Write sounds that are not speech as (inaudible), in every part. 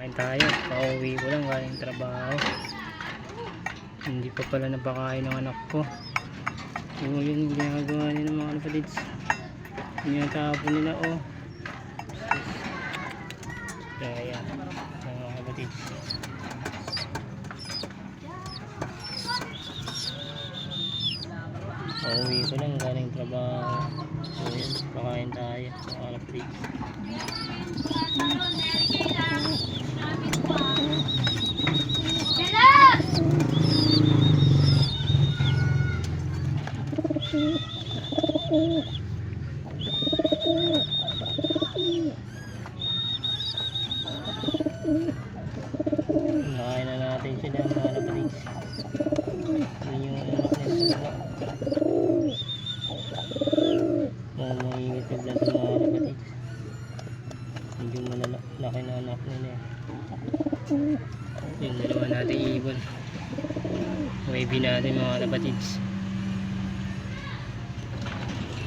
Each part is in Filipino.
Kain tayo, pauwi ko lang galing trabaho. Hindi pa pala napakain ng anak ko. Yung yun yung ginagawa nila mga kapatids. Tinatapon nila oh. Kaya mga kapatids. Pauwi ko lang galing trabaho. So yun, pakain tayo mga kapatids. Nakain na natin sila mga kapatids. Yun yung anak nila sa mga mahingit na vlog mga kapatids. Medyo malalaki na anak nila. Yung dalawa natin ibon. Wavy natin mga kapatids.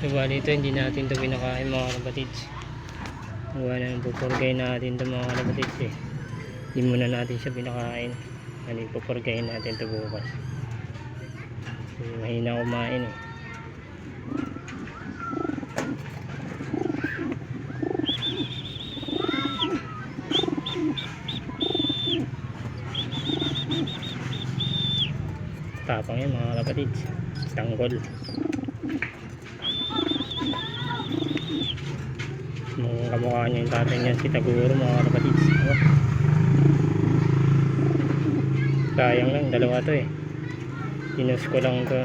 Diba dito hindi natin ito pinakain mga kapatids. Gawa na yung pupurgay natin ito mga kapatids eh. Hindi muna natin siya pinakain. Ano pupurgayin natin ito bukas. Mahina kumain eh. Tapang yan mga kapatids. Tanggol. Nung kamukha niya yung tatay niya si Taguro mga kapatids. Oh. Sayang lang, dalawa to eh. Tinus ko lang to.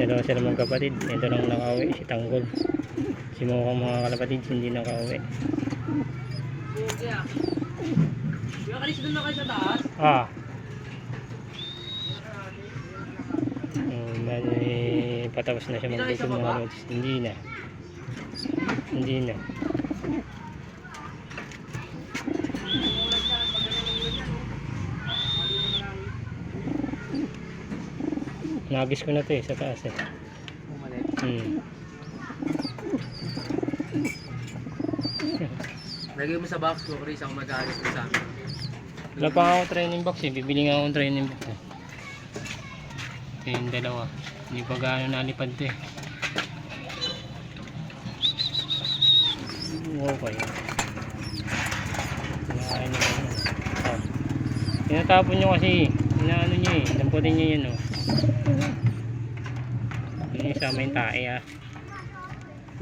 Dalawa sila magkapatid. Ito lang nakauwi si Tanggol. Si Mokang mga kalapatids hindi nakauwi. Ah. Um, bali, patapos na siya magluto mga lods. Hindi na. Hindi na. Nagis ko na to eh, sa taas eh. Bumalik. Hmm. Lagay mo sa box ko, Chris, ako mag-aalis ko sa amin. Wala pa ako training box eh. Bibili nga akong training box eh. Ito yung dalawa. Hindi pa gaano nalipad to eh. Okay. Kinakain nila yun. Ah. Tinatapon nyo kasi. Inaano nyo eh. Damputin nyo yun oh. Yun yung sama yung tae ah.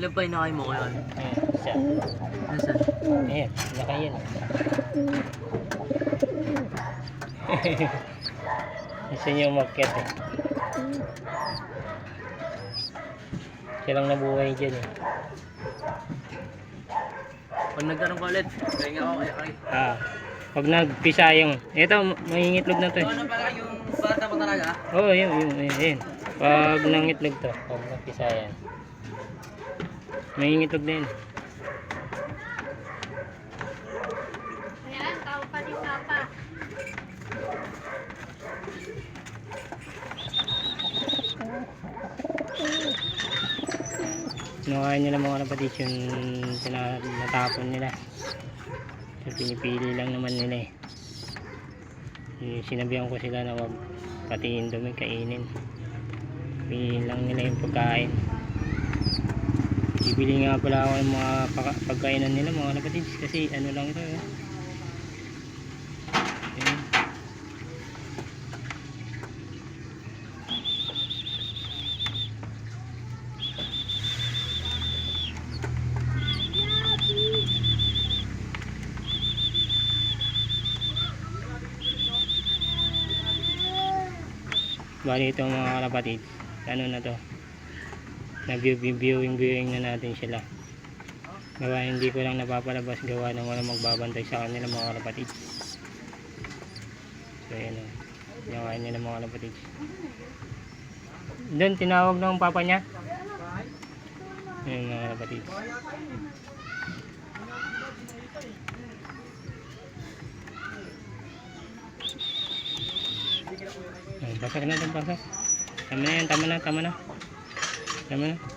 Ilan pa inakay mo ngayon? Ayan, siya. Nasaan? Ayan, nakayan. (laughs) Gusto niya umakyat eh. Siya lang nabuhay dyan eh. Pag nagkaroon ka ulit, kaya ako kay. Ah, pag nagpisayang, ito, mangingitlog na to eh. Ano pala yung bata mo talaga? Oo, oh, yun, yun, yun, yun. Pag nangitlog to, pag nagpisayang. Mangingitlog na yun. Ayan, tao pa ni Papa. Kinukain nila mga kapatid yung natapon nila. So, pinipili lang naman nila eh. Yung Sinabihan ko sila na wag patiin dumi kainin. Pili lang nila yung pagkain. Bibili nga pala ako ng mga pagkainan nila mga kapatid kasi ano lang ito eh. Bali ito mga kalapatid. Ano na to? Na view, viewing viewing na natin sila. Gawa hindi ko lang napapalabas gawa ng walang magbabantay sa kanila mga kalapatid. So yan o. Yung nila mga kalapatid. Doon tinawag ng papa niya. Yung mga kalapatid. Pasok na ito, pasok. Tama na yan, tama na, tama na. Tama na.